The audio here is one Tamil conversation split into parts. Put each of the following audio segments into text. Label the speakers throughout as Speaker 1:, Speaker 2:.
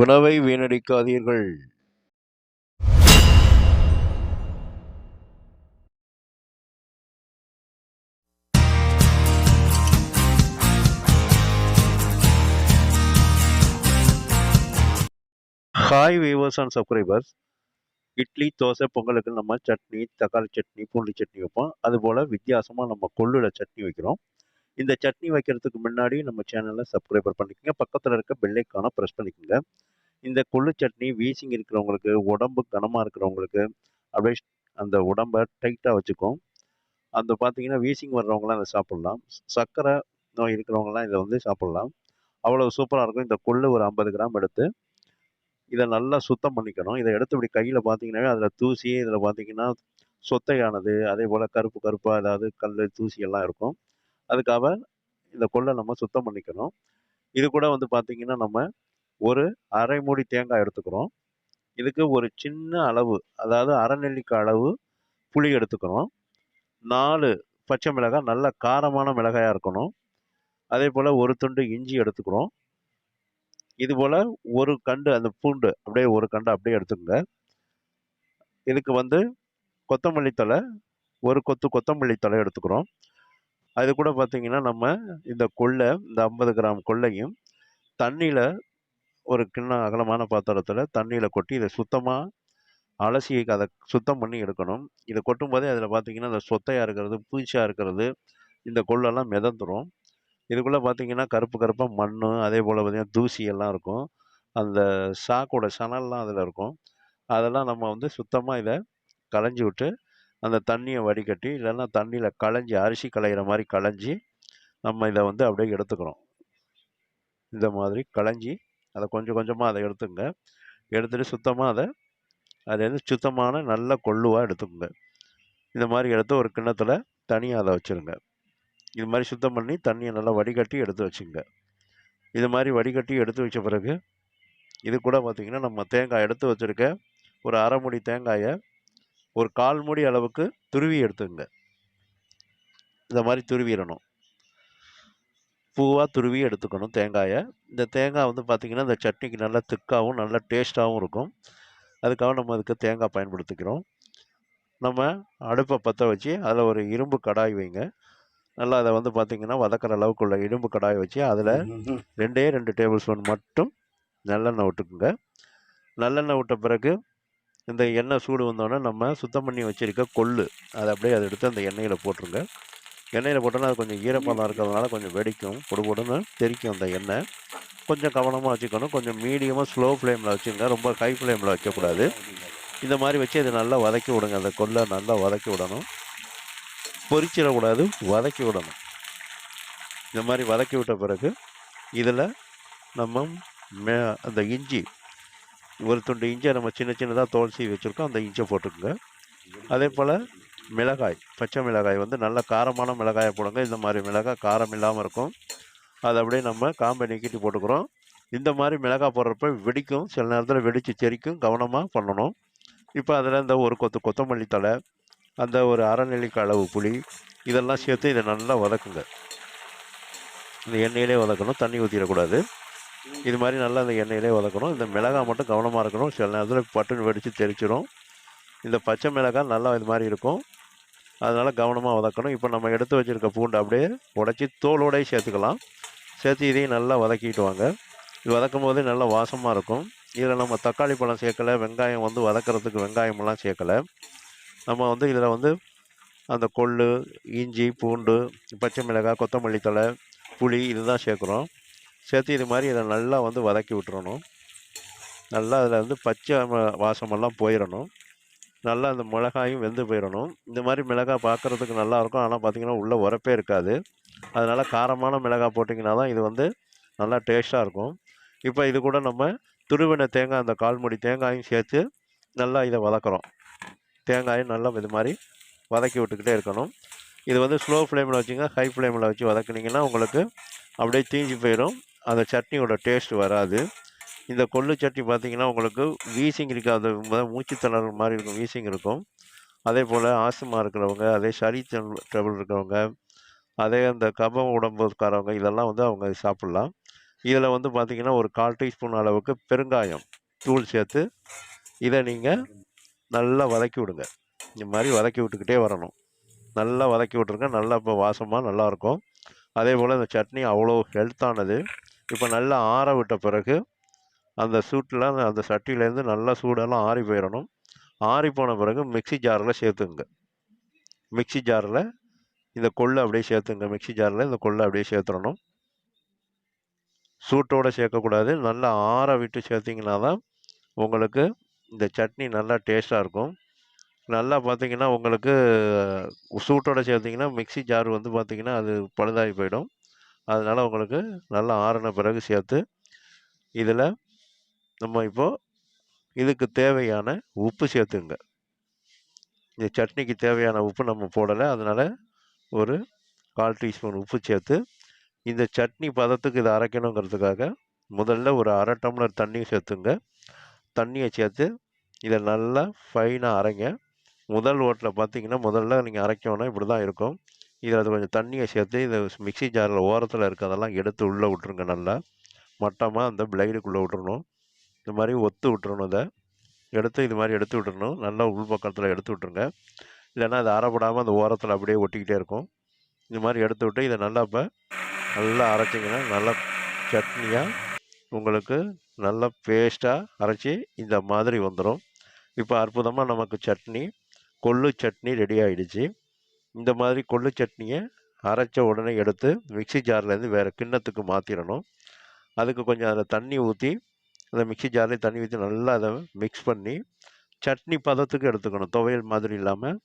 Speaker 1: உணவை வீணடிக்காதீர்கள். Hi viewers and subscribers idli dosa பொங்கலுக்கு நம்ம சட்னி தக்காளி சட்னி பூண்டு சட்னி வைப்போம். அதுபோல் வித்தியாசமாக நம்ம கொள்ளுல சட்னி வைக்கிறோம். இந்த சட்னி வைக்கிறதுக்கு முன்னாடி நம்ம சேனலை சப்ஸ்கிரைபர் பண்ணிக்கோங்க. பக்கத்தில் இருக்க பெல்லைக்கான ப்ரெஸ் பண்ணிக்கோங்க. இந்த கொள்ளு சட்னி வீசிங் இருக்கிறவங்களுக்கு உடம்பு கனமாக இருக்கிறவங்களுக்கு அப்படியே அந்த உடம்பை டைட்டாக வச்சுக்கும். அந்த பார்த்தீங்கன்னா வீசிங் வர்றவங்களாம் இதை சாப்பிட்லாம். சர்க்கரை நோய் இருக்கிறவங்களாம் இதை வந்து சாப்பிட்லாம். அவ்வளோ சூப்பராக இருக்கும். இந்த கொள்ளு ஒரு ஐம்பது கிராம் எடுத்து இதை நல்லா சுத்தம் பண்ணிக்கணும். இதை எடுத்து இப்படி கையில் பார்த்தீங்கன்னாவே அதில் தூசி இதில் பார்த்தீங்கன்னா சொத்தையானது அதே போல் கருப்பு கருப்பாக ஏதாவது கல் தூசி எல்லாம் இருக்கும். அதுக்காக இந்த கொள்ளை நம்ம சுத்தம் பண்ணிக்கணும். இது கூட வந்து பார்த்தீங்கன்னா நம்ம ஒரு அரை மூடி தேங்காய் எடுத்துக்கிறோம். இதுக்கு ஒரு சின்ன அளவு அதாவது அரை நெல்லிக்காய் அளவு புளி எடுத்துக்கிறோம். நாலு பச்சை மிளகாய் நல்ல காரமான மிளகாயாக இருக்கணும். அதே போல் ஒரு துண்டு இஞ்சி எடுத்துக்கிறோம். இது போல் ஒரு கண்டு அந்த பூண்டு அப்படியே ஒரு கண்டு அப்படியே எடுத்துக்கோங்க. இதுக்கு வந்து கொத்தமல்லி தழை ஒரு கொத்து கொத்தமல்லி தழை எடுத்துக்கிறோம். அது கூட பார்த்தீங்கன்னா நம்ம இந்த கொள்ளை இந்த ஐம்பது கிராம் கொள்ளையும் தண்ணியில் ஒரு கிண்ணம் அகலமான பாத்திரத்தில் தண்ணியில் கொட்டி இதை சுத்தமாக அலசி அதை சுத்தம் பண்ணி எடுக்கணும். இதை கொட்டும் போதே அதில் பார்த்தீங்கன்னா அந்த சொத்தையாக இருக்கிறது பூச்சியாக இருக்கிறது இந்த கொள்ளெல்லாம் மிதந்துடும் இதுக்குள்ளே பார்த்தீங்கன்னா கருப்பு கருப்பாக மண் அதே போல் பார்த்திங்கன்னா தூசி எல்லாம் இருக்கும். அந்த சாக்கோட சணல்லாம் அதில் இருக்கும். அதெல்லாம் நம்ம வந்து சுத்தமாக இதை களைஞ்சி விட்டு அந்த தண்ணியை வடிகட்டி இல்லைன்னா தண்ணியில் களைஞ்சி அரிசி களையிற மாதிரி களைஞ்சி நம்ம இதை வந்து அப்படியே எடுத்துக்கிறோம் இந்த மாதிரி களைஞ்சி அதை கொஞ்சம் கொஞ்சமாக அதை எடுத்துங்க எடுத்துகிட்டு சுத்தமாக அதை அதை வந்து சுத்தமான நல்ல கொள்ளுவாக எடுத்துக்கோங்க. இந்த மாதிரி எடுத்து ஒரு கிண்ணத்தில் தனியாக அதை வச்சுருங்க. இது மாதிரி சுத்தம் பண்ணி தண்ணியை நல்லா வடிகட்டி எடுத்து வச்சுங்க இது மாதிரி வடிகட்டி எடுத்து வச்ச பிறகு இது கூட பார்த்திங்கன்னா நம்ம தேங்காய் எடுத்து வச்சுருக்க ஒரு அரை மூடி தேங்காயை ஒரு கால் மூடி அளவுக்கு துருவி எடுத்துங்க. இந்த மாதிரி துருவிடணும். பூவாக துருவி எடுத்துக்கணும் தேங்காயை. இந்த தேங்காய் வந்து பார்த்திங்கன்னா இந்த சட்னிக்கு நல்லா திக்காகவும் நல்லா டேஸ்ட்டாகவும் இருக்கும். அதுக்காக நம்ம அதுக்கு தேங்காய் பயன்படுத்திக்கிறோம். நம்ம அடுப்பை பற்ற வச்சு அதில் ஒரு இரும்பு கடாய் வைங்க. நல்லா அதை வந்து பார்த்திங்கன்னா வதக்கிற அளவுக்கு உள்ள இரும்பு கடாயை வச்சு அதில் ரெண்டே ரெண்டு டேபிள் ஸ்பூன் மட்டும் நல்லெண்ணெய் விட்டுக்குங்க. நல்லெண்ணெய் விட்ட பிறகு இந்த எண்ணெய் சூடு வந்தோடனே நம்ம சுத்தம் பண்ணி வச்சுருக்க கொள்ளு அதை அப்படியே அதை எடுத்து அந்த எண்ணெயில் போட்டுருங்க. எண்ணெயில் போட்டோன்னா அது கொஞ்சம் ஈரப்பதம் இருக்கிறதுனால கொஞ்சம் வெடிக்கும் பொடு பொடுன்னு தெரிக்கும் அந்த எண்ணெய். கொஞ்சம் கவனமாக வச்சுக்கணும் கொஞ்சம் மீடியமாக ஸ்லோ ஃப்ளேமில் வச்சுங்க ரொம்ப ஹை ஃப்ளேமில் வைக்கக்கூடாது. இந்த மாதிரி வச்சு அதை நல்லா வதக்கி விடுங்க அந்த கொல்லை நல்லா வதக்கி விடணும். பொரிச்சிடக்கூடாது வதக்கி விடணும். இந்த மாதிரி வதக்கி விட்ட பிறகு இதில் நம்ம மே அந்த இஞ்சி ஒரு துண்டு இஞ்சியை நம்ம சின்ன சின்னதாக தோல் சீவி வச்சுருக்கோம். அந்த இஞ்சியை போட்டுக்கோங்க. அதே போல் மிளகாய் பச்சை மிளகாய் வந்து நல்ல காரமான மிளகாயை போடுங்க. இந்த மாதிரி மிளகாய் காரம் இல்லாமல் இருக்கும். அதை அப்படியே நம்ம காம்பை நீக்கிட்டு போட்டுக்கிறோம். இந்த மாதிரி மிளகாய் போடுறப்ப வெடிக்கும். சில நேரத்தில் வெடித்து செரிக்கும். கவனமாக பண்ணணும். இப்போ அதில் இந்த ஒரு கொத்து கொத்தமல்லி தழை அந்த ஒரு அரை அளவு புளி இதெல்லாம் சேர்த்து இதை நல்லா வதக்குங்க. இந்த எண்ணெயிலே வதக்கணும். தண்ணி ஊற்றிடக்கூடாது இது மாதிரி நல்லா அந்த எண்ணெயிலே வதக்கணும். இந்த மிளகாய் மட்டும் கவனமாக இருக்கணும். சில நேரத்தில் பட்டுன்னு வெடித்து தெரிச்சிடும் இந்த பச்சை மிளகாய் நல்லா இது மாதிரி இருக்கும். அதனால் கவனமாக வதக்கணும். இப்போ நம்ம எடுத்து வச்சுருக்க பூண்டு அப்படியே உடச்சி தோலோடய சேர்த்துக்கலாம். சேர்த்து இதையும் நல்லா வதக்கிட்டு வாங்க. இது வதக்கும் போது நல்லா வாசமாக இருக்கும். இதில் நம்ம தக்காளி பழம் சேர்க்கலை வெங்காயம் வந்து வதக்கிறதுக்கு வெங்காயமெல்லாம் சேர்க்கலை. நம்ம வந்து இதில் வந்து அந்த கொள்ளு இஞ்சி பூண்டு பச்சை மிளகாய் கொத்தமல்லி தழை புளி இதுதான் சேர்க்குறோம். சேர்த்து இது மாதிரி இதை நல்லா வந்து வதக்கி விட்டுறணும். நல்லா அதில் வந்து பச்சை வாசமெல்லாம் போயிடணும் நல்லா அந்த மிளகாயும் வெந்து போயிடணும் இந்த மாதிரி மிளகாய் பார்க்குறதுக்கு நல்லாயிருக்கும் ஆனால் பார்த்திங்கன்னா உள்ளே உரப்பே இருக்காது. அதனால் காரமான மிளகாய் போட்டிங்கன்னா தான் இது வந்து நல்லா டேஸ்ட்டாக இருக்கும். இப்போ இது கூட நம்ம துருவின தேங்காய் அந்த கால்முடி தேங்காயும் சேர்த்து நல்லா இதை வதக்குறோம். தேங்காயும் நல்லா இது மாதிரி வதக்கி விட்டுக்கிட்டே இருக்கணும். இது வந்து ஸ்லோ ஃப்ளேமில் வச்சுங்க. ஹை ஃப்ளேமில் வச்சு வதக்குனிங்கன்னா உங்களுக்கு அப்படியே தீஞ்சு போயிடும் அந்த சட்னியோட டேஸ்ட் வராது. இந்த கொள்ளு சட்னி பார்த்தீங்கன்னா உங்களுக்கு வீசிங் இருக்காது. மூச்சு திணறல் மாதிரி இருக்கும் வீசிங் இருக்கும். அதே போல் ஆஸ்துமா இருக்கிறவங்க அதே சளி ட்ரபிள் இருக்கிறவங்க அதே அந்த கபம் உடம்புக்காரவங்க இதெல்லாம் வந்து அவங்க சாப்பிட்லாம். இதில் வந்து பார்த்திங்கன்னா ஒரு கால் டீஸ்பூன் அளவுக்கு பெருங்காயம் தூள் சேர்த்து இதை நீங்கள் நல்லா வதக்கி விடுங்க. இந்த மாதிரி வதக்கி விட்டுக்கிட்டே வரணும். நல்லா வதக்கி விட்ருங்க நல்லா இப்போ வாசமாக நல்லாயிருக்கும் அதே போல் இந்த சட்னி அவ்வளோ ஹெல்த்தானது இப்போ நல்லா ஆற விட்ட பிறகு அந்த சூட்டில் அந்த சட்டியிலேருந்து நல்லா சூடெல்லாம் ஆறி போயிடணும் ஆறி போன பிறகு மிக்ஸி ஜாரில் சேர்த்துங்க. மிக்ஸி ஜாரில் இந்த கொள்ளை அப்படியே சேர்த்துங்க. மிக்ஸி ஜாரில் இந்த கொள்ளை அப்படியே சேர்த்துடணும் சூட்டோடு சேர்க்கக்கூடாது. நல்லா ஆற விட்டு சேர்த்திங்கன்னா தான் உங்களுக்கு இந்த சட்னி நல்லா டேஸ்ட்டாக இருக்கும். நல்லா பார்த்தீங்கன்னா உங்களுக்கு சூட்டோட சேர்த்திங்கன்னா மிக்ஸி ஜார் வந்து பார்த்திங்கன்னா அது பழுதாகி போயிடும். அதனால் உங்களுக்கு நல்லா ஆறின பிறகு சேர்த்து இதில் நம்ம இப்போது இதுக்கு தேவையான உப்பு சேர்த்துங்க. இந்த சட்னிக்கு தேவையான உப்பு நம்ம போடலை. அதனால் ஒரு கால் டீஸ்பூன் உப்பு சேர்த்து இந்த சட்னி பதத்துக்கு இதை அரைக்கணுங்கிறதுக்காக முதல்ல ஒரு அரை டம்ளர் தண்ணியும் சேர்த்துங்க. தண்ணியை சேர்த்து இதை நல்லா ஃபைனாக அரைங்க. முதல் ஓட்டில் பார்த்தீங்கன்னா முதல்ல நீங்கள் அரைக்கணும். இப்படி தான் இருக்கும். இதில் அது கொஞ்சம் தண்ணியை சேர்த்து இந்த மிக்ஸி ஜாரில் ஓரத்தில் இருக்கிறதெல்லாம் எடுத்து உள்ளே விட்ருங்க நல்லா. மட்டமாக அந்த பிளைடுக்குள்ளே விட்டுறணும். இந்த மாதிரி ஒத்து விட்டுறணும் இதை. எடுத்து இது மாதிரி எடுத்து விட்டுறணும். நல்லா உள்பக்கத்தில் எடுத்து விட்ருங்க இல்லைன்னா அது அரைப்படாமல் அந்த ஓரத்தில் அப்படியே ஒட்டிக்கிட்டே இருக்கும். இது மாதிரி எடுத்து விட்டு இதை நல்லா இப்போ நல்லா அரைச்சிங்கன்னா நல்லா சட்னியாக உங்களுக்கு நல்லா பேஸ்ட்டாக அரைச்சி இந்த மாதிரி வந்துடும் இப்போ அற்புதமாக நமக்கு சட்னி கொள்ளு சட்னி ரெடி ஆகிடுச்சு இந்த மாதிரி கொள்ளு சட்னியை அரைச்ச உடனே எடுத்து மிக்ஸி ஜார்லேருந்து வேறு கிண்ணத்துக்கு மாற்றிடணும் அதுக்கு கொஞ்சம் அதில் தண்ணி ஊற்றி அந்த மிக்ஸி ஜார்லேயே தண்ணி ஊற்றி நல்லா அதை மிக்ஸ் பண்ணி சட்னி பதத்துக்கு எடுத்துக்கணும். துவையல் மாதிரி இல்லாமல்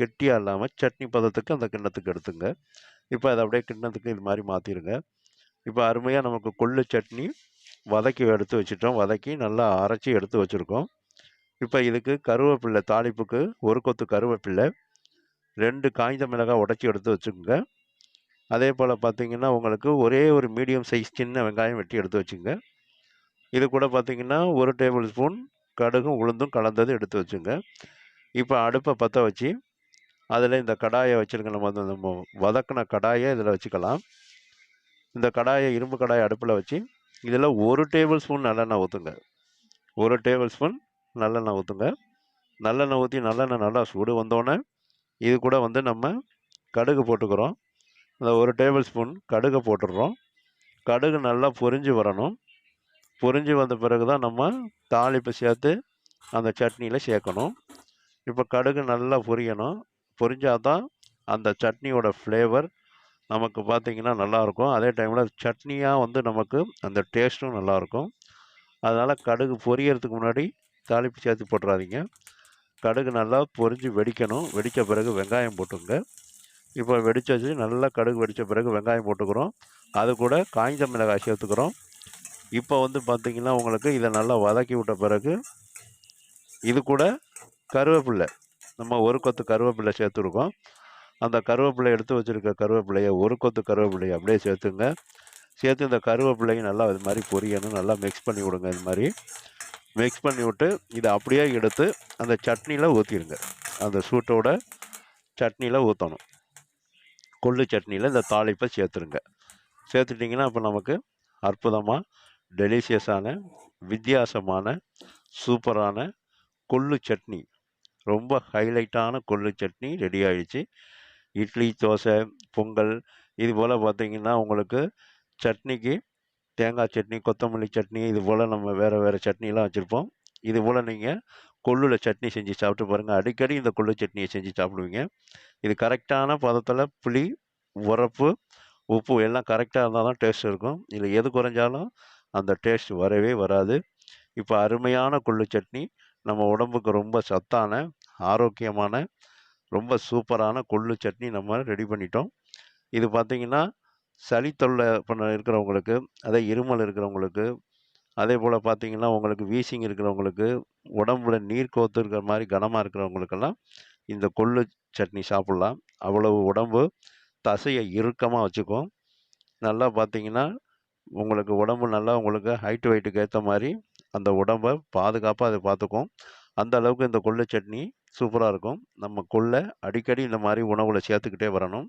Speaker 1: கெட்டியாக இல்லாமல் சட்னி பதத்துக்கு அந்த கிண்ணத்துக்கு எடுத்துங்க. இப்போ அதை அப்படியே கிண்ணத்துக்கு இது மாதிரி மாற்றிடுங்க இப்போ அருமையாக நமக்கு கொள்ளு சட்னி வதக்கி எடுத்து வச்சுட்டோம். வதக்கி நல்லா அரைச்சி எடுத்து வச்சுருக்கோம். இப்போ இதுக்கு கருவேப்பில்லை தாளிப்புக்கு ஒரு கொத்து கருவேப்பில்லை. ரெண்டு காய்ந்த மிளகாய் உடச்சி எடுத்து வச்சுக்கோங்க. அதே போல் பார்த்தீங்கன்னா உங்களுக்கு ஒரே ஒரு மீடியம் சைஸ் சின்ன வெங்காயம் வெட்டி எடுத்து வச்சுங்க இது கூட பார்த்திங்கன்னா ஒரு டேபிள் ஸ்பூன் கடுகும் உளுந்தும் கலந்தது எடுத்து வச்சுங்க இப்போ அடுப்பை பற்ற வச்சு அதில் இந்த கடாயை வச்சுருங்க நம்ம வந்து நம்ம வதக்கின கடாயை இதில் வச்சுக்கலாம். இந்த கடாயை இரும்பு கடாயை அடுப்பில் வச்சு இதில் ஒரு டேபிள் ஸ்பூன் நல்லெண்ணெய் ஊற்றுங்க ஒரு டேபிள் ஸ்பூன் நல்லெண்ணெய் ஊற்றுங்க நல்லெண்ணெய் ஊற்றி நல்லெண்ணெய் நல்லா சூடு வந்தோடனே இது கூட வந்து நம்ம கடுகு போட்டுக்கிறோம். இந்த ஒரு டேபிள் ஸ்பூன் கடுகை போட்டுடுறோம் கடுகு நல்லா பொரிஞ்சு வரணும். பொரிஞ்சு வந்த பிறகு தான் நம்ம தாளிப்பு சேர்த்து அந்த சட்னியில் சேர்க்கணும். இப்போ கடுகு நல்லா பொரியணும். பொரிஞ்சால் தான் அந்த சட்னியோட ஃப்ளேவர் நமக்கு பார்த்திங்கன்னா நல்லாயிருக்கும். அதே டைமில் சட்னியாக வந்து நமக்கு அந்த டேஸ்ட்டும் நல்லாயிருக்கும். அதனால் கடுகு பொரியறதுக்கு முன்னாடி தாளிப்பு சேர்த்து போட்டுறாதீங்க. கடுகு நல்லா பொறிஞ்சு வெடிக்கணும். வெடித்த பிறகு வெங்காயம் போட்டுங்க இப்போ வெடிச்சாச்சு நல்லா கடுகு வெடித்த பிறகு வெங்காயம் போட்டுக்கிறோம். அது கூட காய்ந்த மிளகாய் சேர்த்துக்கிறோம். இப்போ வந்து பார்த்திங்கன்னா உங்களுக்கு இதை நல்லா வதக்கி விட்ட பிறகு இது கூட கருவேப்பில்லை நம்ம ஒரு கொத்து கருவேப்பிலை சேர்த்துருக்கோம். அந்த கருவேப்பிலை எடுத்து வச்சுருக்க கருவேப்பிலையை ஒரு கொத்து கருவேப்பிலையை அப்படியே சேர்த்துங்க. சேர்த்து இந்த கருவேப்பிலையும் நல்லா இது மாதிரி பொரியணும். நல்லா மிக்ஸ் பண்ணி விடுங்க இது மாதிரி. மிக்ஸ் பண்ணி விட்டு இதை அப்படியே எடுத்து அந்த சட்னியில் ஊற்றிடுங்க அந்த சூட்டோட சட்னியில் ஊற்றணும் கொள்ளு சட்னியில் இந்த தாளிப்பை சேர்த்துருங்க சேர்த்துட்டிங்கன்னா அப்போ நமக்கு அற்புதமாக டெலிஷியஸான வித்தியாசமான சூப்பரான கொள்ளு சட்னி. ரொம்ப ஹைலைட்டான கொள்ளு சட்னி ரெடி ஆகிடுச்சு இட்லி தோசை பொங்கல் இது போல் பார்த்திங்கன்னா உங்களுக்கு சட்னிக்கு தேங்காய் சட்னி கொத்தமல்லி சட்னி இது போல் நம்ம வேறு வேறு சட்னிலாம் வச்சுருப்போம். இது போல் நீங்கள் கொள்ளில் சட்னி செஞ்சு சாப்பிட்டு பாருங்கள் அடிக்கடி இந்த கொள்ளு சட்னியை செஞ்சு சாப்பிடுவீங்க. இது கரெக்டான பதத்தில் புளி உரப்பு உப்பு எல்லாம் கரெக்டாக இருந்தால் தான் டேஸ்ட் இருக்கும். இதில் எது குறைஞ்சாலும் அந்த டேஸ்ட் வரவே வராது. இப்போ அருமையான கொள்ளு சட்னி நம்ம உடம்புக்கு ரொம்ப சத்தான ஆரோக்கியமான ரொம்ப சூப்பரான கொள்ளு சட்னி நம்ம ரெடி பண்ணிட்டோம். இது பார்த்திங்கன்னா சளி தொல்லை பண்ண இருக்கிறவங்களுக்கு அதே இருமல் இருக்கிறவங்களுக்கு அதே போல் பார்த்திங்கன்னா உங்களுக்கு வீசிங் இருக்கிறவங்களுக்கு உடம்புல நீர் கோத்து இருக்கிற மாதிரி கனமாக இருக்கிறவங்களுக்கெல்லாம் இந்த கொள்ளு சட்னி சாப்பிட்லாம். அவ்வளவு உடம்பு தசையை இறுக்கமாக வச்சுக்கும். நல்லா பார்த்திங்கன்னா உங்களுக்கு உடம்பு நல்லா உங்களுக்கு ஹைட்டு வெயிட்டுக்கு ஏற்ற மாதிரி அந்த உடம்பை பாதுகாப்பாக அதை பார்த்துக்கும். அந்த அளவுக்கு இந்த கொள்ளு சட்னி சூப்பராக இருக்கும். நம்ம கொள்ளை அடிக்கடி இந்த மாதிரி உணவில் சேர்த்துக்கிட்டே வரணும்.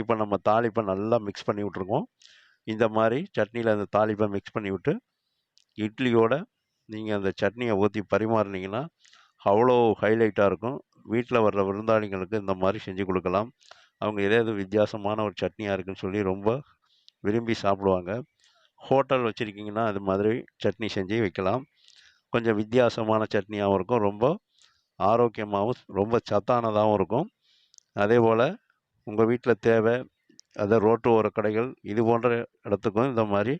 Speaker 1: இப்போ நம்ம தாளிப்பை நல்லா மிக்ஸ் பண்ணி விட்ருக்கோம் இந்த மாதிரி சட்னியில் அந்த தாளிப்பை மிக்ஸ் பண்ணி விட்டு இட்லியோட நீங்கள் அந்த சட்னியை ஊற்றி பரிமாறுனீங்கன்னா அவ்வளோ ஹைலைட்டாக இருக்கும். வீட்டில் வர்ற விருந்தாளிங்களுக்கு இந்த மாதிரி செஞ்சு கொடுக்கலாம். அவங்க ஏதாவது வித்தியாசமான ஒரு சட்னியாக இருக்குன்னு சொல்லி ரொம்ப விரும்பி சாப்பிடுவாங்க. ஹோட்டல் வச்சுருக்கீங்கன்னா அது மாதிரி சட்னி செஞ்சு வைக்கலாம். கொஞ்சம் வித்தியாசமான சட்னியாகவும் இருக்கும். ரொம்ப ஆரோக்கியமாகவும் ரொம்ப சத்தானதாகவும் இருக்கும். அதே போல் உங்கள் வீட்டில் தேவை அதை ரோட்டு ஓர கடைகள் இது போன்ற இடத்துக்கும் இந்த மாதிரி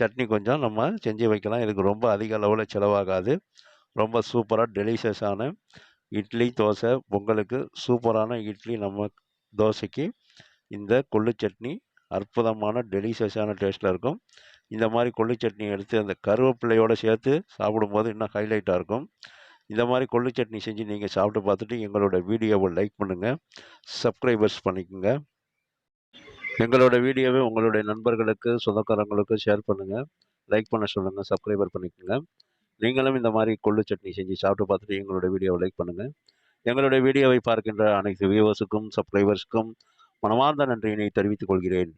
Speaker 1: சட்னி கொஞ்சம் நம்ம செஞ்சு வைக்கலாம். இதுக்கு ரொம்ப அதிக அளவில் செலவாகாது. ரொம்ப சூப்பராக டெலிஷியஸான இட்லி தோசை பொங்கலுக்கு சூப்பரான இட்லி நம்ம தோசைக்கு இந்த கொள்ளு சட்னி அற்புதமான டெலிஷியஸான டேஸ்ட்டில் இருக்கும். இந்த மாதிரி கொள்ளு சட்னி எடுத்து அந்த கருவேப்பிள்ளையோடு சேர்த்து சாப்பிடும்போது இன்னும் ஹைலைட்டாக இருக்கும். இந்த மாதிரி கொள்ளு சட்னி செஞ்சு நீங்கள் சாப்பிட்டு பார்த்துட்டு எங்களோட வீடியோவை லைக் பண்ணுங்கள் சப்ஸ்கிரைபர்ஸ் பண்ணிக்கோங்க. எங்களோட வீடியோவை உங்களுடைய நண்பர்களுக்கு சொந்தக்காரங்களுக்கு ஷேர் பண்ணுங்கள் லைக் பண்ண சொல்லுங்கள் சப்ஸ்கிரைபர் பண்ணிக்கோங்க. நீங்களும் இந்த மாதிரி கொள்ளு சட்னி செஞ்சு சாப்பிட்டு பார்த்துட்டு எங்களோட வீடியோவை லைக் பண்ணுங்கள் எங்களுடைய வீடியோவை பார்க்கின்ற அனைத்து வியூவர்ஸுக்கும் சப்ஸ்கிரைபர்ஸுக்கும் மனமார்ந்த நன்றியினை தெரிவித்துக் கொள்கிறேன்.